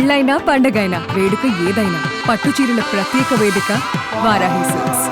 పెళ్ళైనా పండగైనా వేడుక ఏదైనా పట్టు చీరల ప్రత్యేక వేదిక వారాహి సిల్క్స్.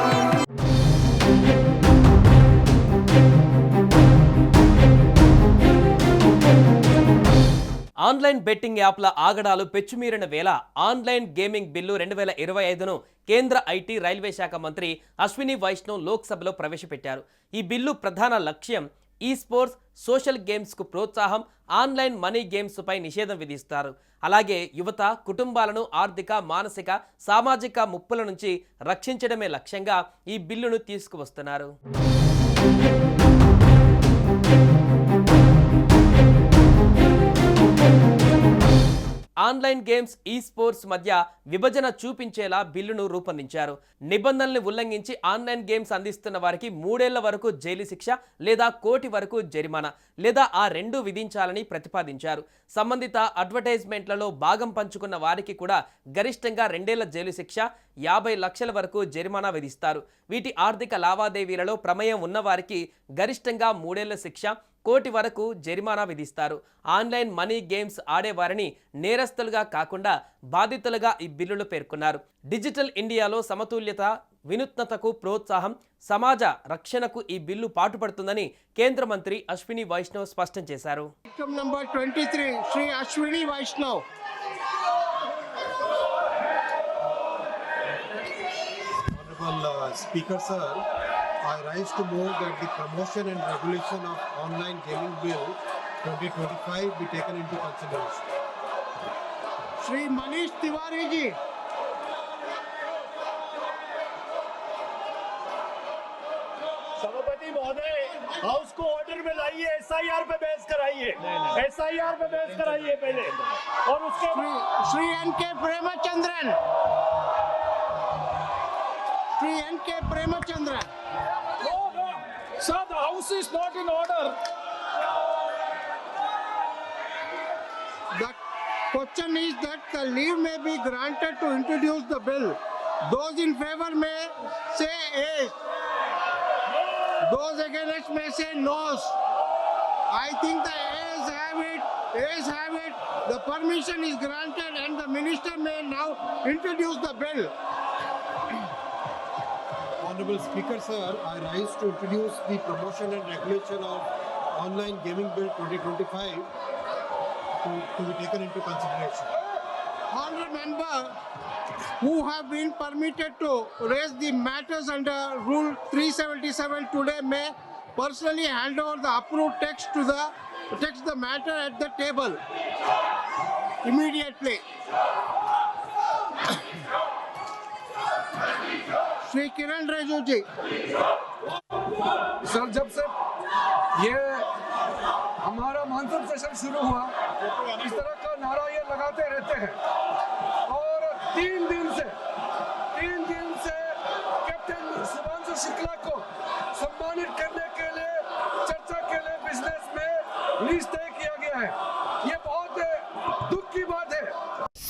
ఆన్లైన్ బెట్టింగ్ యాప్ల ఆగడాలు పెచ్చుమీరిన వేళ ఆన్లైన్ గేమింగ్ బిల్లు రెండు వేల ఇరవై ఐదును కేంద్ర ఐటీ రైల్వే శాఖ మంత్రి అశ్విని వైష్ణవ్ లోక్సభలో ప్రవేశపెట్టారు. ఈ బిల్లు ప్రధాన లక్ష్యం ఈ స్పోర్ట్స్ సోషల్ గేమ్స్కు ప్రోత్సాహం ఆన్లైన్ మనీ గేమ్స్పై నిషేధం విధిస్తారు. అలాగే యువత కుటుంబాలను ఆర్థిక మానసిక సామాజిక ముప్పుల నుంచి రక్షించడమే లక్ష్యంగా ఈ బిల్లును తీసుకువస్తున్నారు. ఆన్లైన్ గేమ్స్ ఈ స్పోర్ట్స్ మధ్య విభజన చూపించేలా బిల్లును రూపొందించారు. నిబంధనల్ని ఉల్లంఘించి ఆన్లైన్ గేమ్స్ అందిస్తున్న వారికి మూడేళ్ళ వరకు జైలు శిక్ష లేదా కోటి వరకు జరిమానా లేదా ఆ రెండు విధించాలని ప్రతిపాదించారు. సంబంధిత అడ్వర్టైజ్మెంట్లలో భాగం పంచుకున్న వారికి కూడా గరిష్టంగా రెండేళ్ళ జైలు శిక్ష యాభై లక్షల వరకు జరిమానా విధిస్తారు. వీటి ఆర్థిక లావాదేవీలలో ప్రమేయం ఉన్న వారికి గరిష్టంగా మూడేళ్ళ శిక్ష కోటి వరకు జరిమానా విధిస్తారు. ఆన్లైన్ మనీ గేమ్స్ ఆడేవారిని నేరస్తులుగా కాకుండా బాధితులుగా ఈ బిల్లులు పేర్కొన్నారు. డిజిటల్ ఇండియాలో సమతుల్యత వినూత్నతకు ప్రోత్సాహం సమాజ రక్షణకు ఈ బిల్లు పాటుపడుతుందని కేంద్ర మంత్రి అశ్విని వైష్ణవ్ స్పష్టం చేశారు. Item number 23, Sri Ashwini Uh, I rise to move that the promotion and regulation of online gaming bill 2025 be taken into consideration. Sri Manish Tiwari ji. सभापति महोदय हाउस को ऑर्डर में लाइए एसआईआर पे बहस कराइए एसआईआर पे बहस कराइए पहले और उसके Sri, Sri N.K. Premachandran. Sri N.K. Premachandran. Sir, the house is not in order. The question is that the leave may be granted to introduce the bill. Those in favor may say yes. Those against may say no. I think the ayes have it. Ayes have it. The permission is granted and the minister may now introduce the bill. Honorable Speaker Sir, I rise to introduce the promotion and regulation of online gaming bill 2025 to, to be taken into consideration. Honourable member who have been permitted to raise the matters under Rule 377 today may personally hand over the approved text to the text the matter at the table immediately. Shri Kiran Reju ji. Sir, जब से ये हमारा monsoon session शुरू हुआ, इस तरह का नारा ये लगाते रहते हैं और तीन दिन से, तीन दिन से कैप्टन सुभांशु शुक्ला को सम्मानित करने के लिए, चर्चा के लिए बिज़नेस में लिस्ट